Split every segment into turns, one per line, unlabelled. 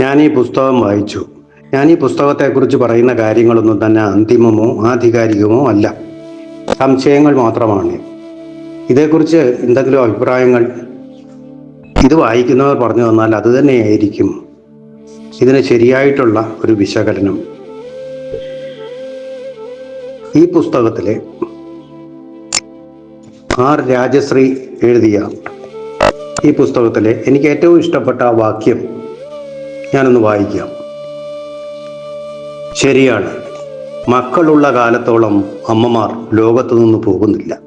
ഞാൻ ഈ പുസ്തകം വായിച്ചു. ഞാൻ ഈ പുസ്തകത്തെക്കുറിച്ച് പറയുന്ന കാര്യങ്ങളൊന്നും തന്നെ അന്തിമമോ ആധികാരികമോ അല്ല. സംശയങ്ങൾ മാത്രമാണ്. ഇതേക്കുറിച്ച് എന്തെങ്കിലും അഭിപ്രായങ്ങൾ? ഇത് വായിക്കുന്നവർ പറഞ്ഞു തന്നാൽ അത് തന്നെയായിരിക്കും. ഇതിന് ശരിയായിട്ടുള്ള ഒരു വിശകലനം. ഈ പുസ്തകത്തിലെ ആർ രാജശ്രീ എഴുതിയ ഈ പുസ്തകത്തിലെ എനിക്ക് ഏറ്റവും ഇഷ്ടപ്പെട്ട വാക്യം ഞാനൊന്ന് വായിക്കാം. ശരിയാണ്. മക്കളുള്ള കാലത്തോളം അമ്മമാർ ലോകത്തു നിന്ന് പോകുന്നില്ല.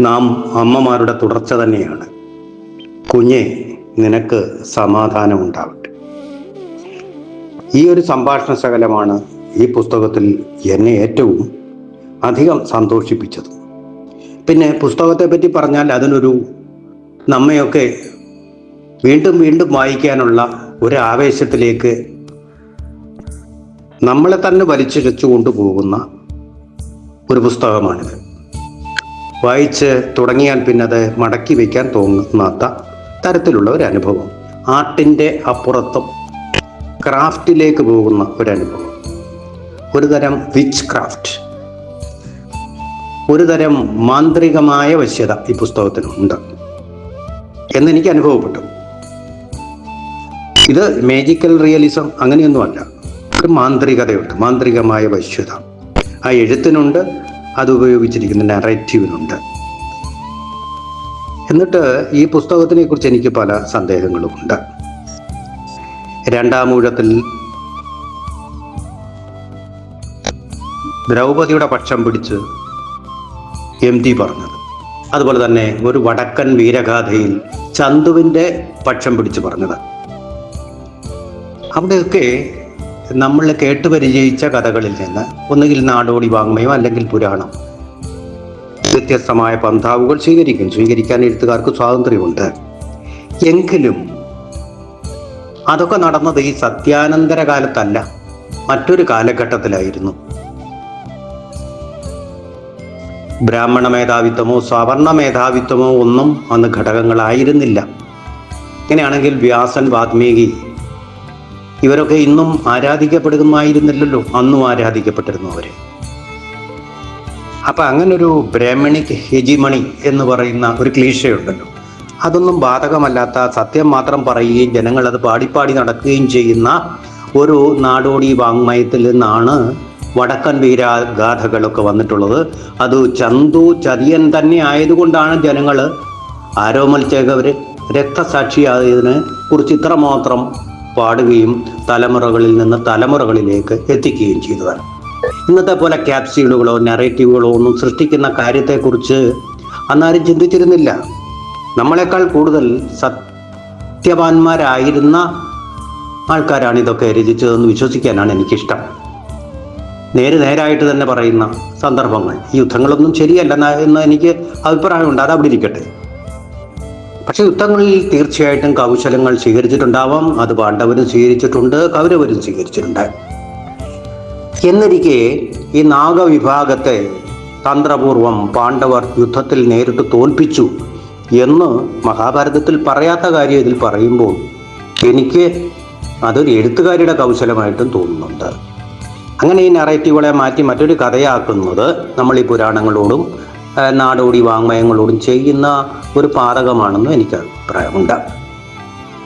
നാം അമ്മമാരുടെ തുടർച്ച തന്നെയാണ്. കുഞ്ഞെ നിനക്ക് സമാധാനം ഉണ്ടാവട്ടെ. ഈ ഒരു സംഭാഷണ ശകലമാണ് ഈ പുസ്തകത്തിൽ എന്നെ ഏറ്റവും അധികം സന്തോഷിപ്പിച്ചത്. പിന്നെ പുസ്തകത്തെ പറ്റി പറഞ്ഞാൽ അതിനൊരു നമ്മയൊക്കെ വീണ്ടും വീണ്ടും വായിക്കാനുള്ള ഒരു ആവേശത്തിലേക്ക് നമ്മളെ തന്നെ വലിച്ചിഴച്ചു കൊണ്ടുപോകുന്ന ഒരു പുസ്തകമാണിത്. വായിച്ച് തുടങ്ങിയാൽ പിന്നെ അത് മടക്കി വയ്ക്കാൻ തോന്നാത്ത തരത്തിലുള്ള ഒരു അനുഭവം. ആർട്ടിന്റെ അപ്പുറത്തും ക്രാഫ്റ്റിലേക്ക് പോകുന്ന ഒരു അനുഭവം. ഒരു തരം വിച്ച് ക്രാഫ്റ്റ് ഒരു തരം മാന്ത്രികമായ വശ്യത ഈ പുസ്തകത്തിനുണ്ട്. എന്നെനിക്ക് അനുഭവപ്പെട്ടു. ഇത് മേജിക്കൽ റിയലിസം അങ്ങനെയൊന്നുമല്ല. ഒരു മാന്ത്രികതയുണ്ട് മാന്ത്രികമായ വശ്യത. ആ എഴുത്തിനുണ്ട് അത് ഉപയോഗിച്ചിരിക്കുന്ന നറേറ്റീവിനുണ്ട് എന്നിട്ട് ഈ പുസ്തകത്തിനെ കുറിച്ച് എനിക്ക് പല സന്ദേഹങ്ങളുമുണ്ട്. രണ്ടാം ഊഴത്തിൽ ദ്രൗപദിയുടെ പക്ഷം പിടിച്ച് എം ടി പറഞ്ഞത്. അതുപോലെ തന്നെ ഒരു വടക്കൻ വീരഗാഥയിൽ ചന്തുവിന്റെ പക്ഷം പിടിച്ച് പറഞ്ഞത്. അവിടെയൊക്കെ നമ്മൾ കേട്ടുപരിചയിച്ച കഥകളിൽ നിന്ന് ഒന്നുകിൽ നാടോടി വാങ്മയോ അല്ലെങ്കിൽ പുരാണം. വ്യത്യസ്തമായ പന്ഥാവുകൾ സ്വീകരിക്കും. സ്വീകരിക്കാൻ എഴുത്തുകാർക്ക് സ്വാതന്ത്ര്യമുണ്ട്. എങ്കിലും അതൊക്കെ നടന്നത് ഈ സത്യാനന്തര കാലത്തല്ല. മറ്റൊരു കാലഘട്ടത്തിലായിരുന്നു. ബ്രാഹ്മണ മേധാവിത്വമോ സവർണ മേധാവിത്വമോ ഒന്നും അന്ന് ഘടകങ്ങളായിരുന്നില്ല. ഇങ്ങനെയാണെങ്കിൽ വ്യാസൻ വാത്മീകി ഇവരൊക്കെ ഇന്നും ആരാധിക്കപ്പെടുമായിരുന്നില്ലല്ലോ. അന്നും ആരാധിക്കപ്പെട്ടിരുന്നു അവരെ. അപ്പൊ അങ്ങനൊരു ബ്രാഹ്മണിക് ഹെജിമണി എന്ന് പറയുന്ന ഒരു ക്ലീശയുണ്ടല്ലോ. അതൊന്നും ബാധകമല്ലാത്ത സത്യം മാത്രം പറയുകയും ജനങ്ങൾ അത് പാടിപ്പാടി നടക്കുകയും ചെയ്യുന്ന ഒരു നാടോടി വാങ്മയത്തിൽ നിന്നാണ് വടക്കൻ വീരാഗാഥകളൊക്കെ വന്നിട്ടുള്ളത്. അത് ചന്തു ചതിയൻ തന്നെ ആയതുകൊണ്ടാണ് ജനങ്ങൾ ആരോമൽ ചേകവർ രക്തസാക്ഷിയായതിനെ കുറിച്ച് ഇത്രമാത്രം പാടുകയും തലമുറകളിൽ നിന്ന് തലമുറകളിലേക്ക് എത്തിക്കുകയും ചെയ്തതാണ്. ഇന്നത്തെ പോലെ ക്യാപ്സ്യൂളുകളോ നറേറ്റീവുകളോ ഒന്നും സൃഷ്ടിക്കുന്ന കാര്യത്തെക്കുറിച്ച് അന്നാരും ചിന്തിച്ചിരുന്നില്ല. നമ്മളെക്കാൾ കൂടുതൽ സത്യവാന്മാരായിരുന്ന ആൾക്കാരാണ് ഇതൊക്കെ രചിച്ചതെന്ന് വിശ്വസിക്കാനാണ് എനിക്കിഷ്ടം. നേര് നേരായിട്ട് തന്നെ പറയുന്ന സന്ദർഭങ്ങൾ യുദ്ധങ്ങളൊന്നും ശരിയല്ല എന്ന- എനിക്ക് അഭിപ്രായമുണ്ട്. അത് അവിടെ ഇരിക്കട്ടെ. പക്ഷെ യുദ്ധങ്ങളിൽ തീർച്ചയായിട്ടും കൗശലങ്ങൾ സ്വീകരിച്ചിട്ടുണ്ടാവാം അത് പാണ്ഡവരും സ്വീകരിച്ചിട്ടുണ്ട് കൗരവരും സ്വീകരിച്ചിട്ടുണ്ട്. എന്നിരിക്കെ ഈ നാഗവിഭാഗത്തെ തന്ത്രപൂർവം പാണ്ഡവർ യുദ്ധത്തിൽ നേരിട്ട് തോൽപ്പിച്ചു എന്ന് മഹാഭാരതത്തിൽ പറയാത്ത കാര്യം ഇതിൽ പറയുമ്പോൾ എനിക്ക് അതൊരു എഴുത്തുകാരിയുടെ കൗശലമായിട്ടും തോന്നുന്നുണ്ട്. അങ്ങനെ ഈ നറേറ്റീവുകളെ മാറ്റി മറ്റൊരു കഥയാക്കുന്നത് നമ്മൾ ഈ പുരാണങ്ങളോടും നാടോടി വാങ്മയങ്ങളോടും ചെയ്യുന്ന ഒരു പാതകമാണെന്ന് എനിക്ക് അഭിപ്രായമുണ്ട്.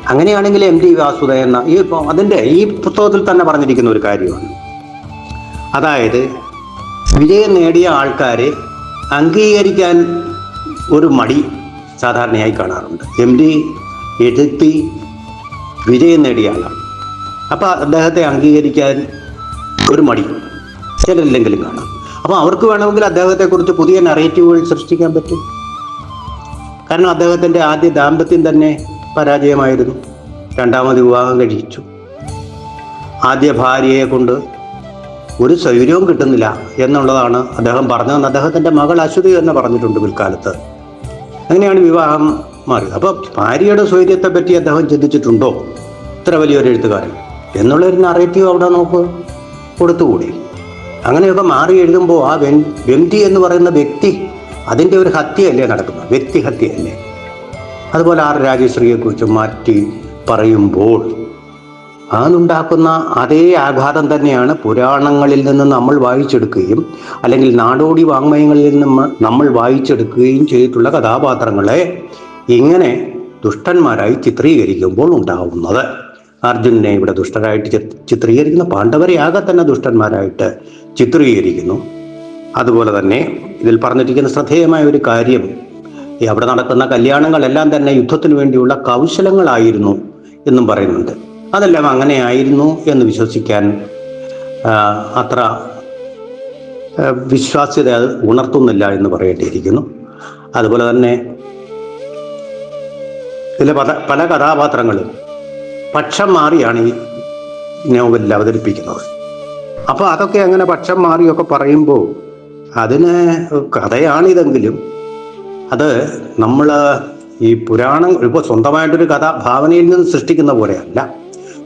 അങ്ങനെയാണെങ്കിൽ എം ടി വാസുദ എന്ന ഈ അതിന്റെ ഈ പുസ്തകത്തിൽ തന്നെ പറഞ്ഞിരിക്കുന്ന ഒരു കാര്യമാണ്. അതായത് വിജയം നേടിയ ആൾക്കാരെ അംഗീകരിക്കാൻ ഒരു മടി സാധാരണയായി കാണാറുണ്ട്. എം ഡി എഴുത്തി വിജയം നേടിയ ആളാണ്. അപ്പോൾ അദ്ദേഹത്തെ അംഗീകരിക്കാൻ ഒരു മടി ചിലരില്ലെങ്കിലും കാണാം. അപ്പോൾ അവർക്ക് വേണമെങ്കിൽ അദ്ദേഹത്തെക്കുറിച്ച് പുതിയ നറേറ്റീവുകൾ സൃഷ്ടിക്കാൻ പറ്റും. കാരണം അദ്ദേഹത്തിന്റെ ആദ്യ ദാമ്പത്യം തന്നെ പരാജയമായിരുന്നു. രണ്ടാമത് വിവാഹം കഴിച്ചു. ആദ്യ ഭാര്യയെ കൊണ്ട് ഒരു സൗകര്യവും കിട്ടുന്നില്ല എന്നുള്ളതാണ് അദ്ദേഹം പറഞ്ഞതെന്ന് അദ്ദേഹത്തിന്റെ മകൾ അശ്വതി എന്ന് പറഞ്ഞിട്ടുണ്ട് പിൽക്കാലത്ത്. അങ്ങനെയാണ് വിവാഹം മാറിയത്. അപ്പോൾ ഭാര്യയുടെ സ്വൈര്യത്തെ പറ്റി അദ്ദേഹം ചിന്തിച്ചിട്ടുണ്ടോ? ഇത്ര വലിയൊരു എഴുത്തുകാരൻ. എന്നുള്ളൊരു നറേറ്റീവ് അവിടെ നമുക്ക് കൊടുത്തുകൂടി? അങ്ങനെയൊക്കെ മാറി എഴുതുമ്പോൾ ആ വെൻ വ്യക്തി എന്ന് പറയുന്ന വ്യക്തി അതിന്റെ ഒരു ഹത്യയല്ലേ നടക്കുന്നത്? വ്യക്തി ഹത്യയല്ലേ? അതുപോലെ ആർ രാജശ്രീയെക്കുറിച്ച് മാറ്റി പറയുമ്പോൾ അതുണ്ടാക്കുന്ന അതേ ആഘാതം തന്നെയാണ് പുരാണങ്ങളിൽ നിന്ന് നമ്മൾ വായിച്ചെടുക്കുകയും അല്ലെങ്കിൽ നാടോടി വാങ്മയങ്ങളിൽ നിന്ന് നമ്മൾ വായിച്ചെടുക്കുകയും ചെയ്തിട്ടുള്ള കഥാപാത്രങ്ങളെ ഇങ്ങനെ ദുഷ്ടന്മാരായി ചിത്രീകരിക്കുമ്പോൾ ഉണ്ടാവുന്നത്. അർജുനനെ ഇവിടെ ദുഷ്ടരായിട്ട് ചിത്രീകരിക്കുന്നു പാണ്ഡവരെ ആകെ തന്നെ ദുഷ്ടന്മാരായിട്ട് ചിത്രീകരിക്കുന്നു. അതുപോലെ തന്നെ ഇതിൽ പറഞ്ഞിരിക്കുന്ന ശ്രദ്ധേയമായ ഒരു കാര്യം ഈ അവിടെ നടക്കുന്ന കല്യാണങ്ങളെല്ലാം തന്നെ യുദ്ധത്തിന് വേണ്ടിയുള്ള കൗശലങ്ങളായിരുന്നു എന്നും പറയുന്നുണ്ട്. അതെല്ലാം അങ്ങനെയായിരുന്നു എന്ന് വിശ്വസിക്കാൻ അത്ര വിശ്വാസ്യത അത് ഉണർത്തുന്നില്ല എന്ന് പറയേണ്ടിയിരിക്കുന്നു. അതുപോലെ തന്നെ ഇതിലെ പല പല കഥാപാത്രങ്ങളും പക്ഷം മാറിയാണ് ഈ നോവലിൽ അവതരിപ്പിക്കുന്നത്. അപ്പോൾ അതൊക്കെ അങ്ങനെ പക്ഷം മാറിയൊക്കെ പറയുമ്പോൾ അതിന് കഥയാണിതെങ്കിലും. അത് നമ്മൾ ഈ പുരാണം ഇപ്പോൾ സ്വന്തമായിട്ടൊരു കഥ ഭാവനയിൽ നിന്ന് സൃഷ്ടിക്കുന്ന പോലെയല്ല.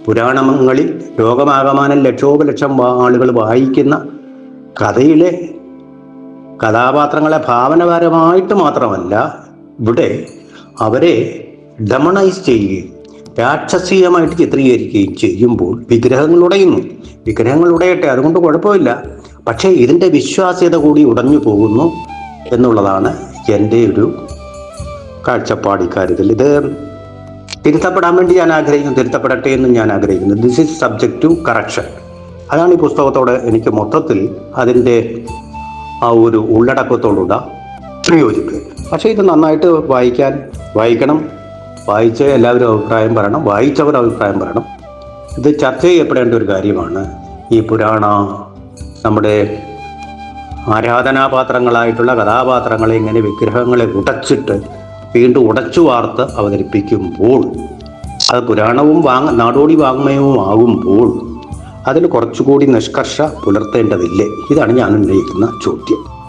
പുരാണങ്ങളിൽ ലോകമാകമാനം ലക്ഷോപലക്ഷം ആളുകൾ വായിക്കുന്ന കഥയിലെ കഥാപാത്രങ്ങളെ ഭാവനപരമായിട്ട് മാത്രമല്ല ഇവിടെ അവരെ ഡെമണൈസ് ചെയ്യുകയും രാക്ഷസീയമായിട്ട് ചിത്രീകരിക്കുകയും ചെയ്യുമ്പോൾ വിഗ്രഹങ്ങൾ ഉടയുന്നു. വിഗ്രഹങ്ങൾ ഉടയട്ടെ അതുകൊണ്ട് കുഴപ്പമില്ല. പക്ഷേ ഇതിന്റെ വിശ്വാസ്യത കൂടി ഉടഞ്ഞു പോകുന്നു എന്നുള്ളതാണ് എന്റെ ഒരു കാഴ്ചപ്പാട് ഇക്കാര്യത്തിൽ. ഇത് തിരുത്തപ്പെടാൻ വേണ്ടി ഞാൻ ആഗ്രഹിക്കുന്നു തിരുത്തപ്പെടട്ടെ എന്ന് ഞാൻ ആഗ്രഹിക്കുന്നു. This is subject to correction അതാണ് ഈ പുസ്തകത്തോട് എനിക്ക് മൊത്തത്തിൽ അതിന്റെ ആ ഒരു ഉള്ളടക്കത്തോടുള്ള പ്രയോജിപ്പ് പക്ഷേ ഇത് നന്നായിട്ട് വായിക്കാൻ വായിക്കണം. വായിച്ച് എല്ലാവരും അഭിപ്രായം പറയണം വായിച്ചവർ അഭിപ്രായം പറയണം. ഇത് ചർച്ച ചെയ്യപ്പെടേണ്ട ഒരു കാര്യമാണ്. ഈ പുരാണ നമ്മുടെ ആരാധനാപാത്രങ്ങളായിട്ടുള്ള കഥാപാത്രങ്ങളെ ഇങ്ങനെ വിഗ്രഹങ്ങളെ ഉടച്ചിട്ട് വീണ്ടും ഉടച്ചു വാർത്ത് അവതരിപ്പിക്കുമ്പോൾ അത് പുരാണവും വാങ് നാടോടി വാങ്മയവും ആകുമ്പോൾ അതിന് കുറച്ചുകൂടി നിഷ്കർഷ പുലർത്തേണ്ടതില്ലേ? ഇതാണ് ഞാൻ ഉന്നയിക്കുന്ന ചോദ്യം.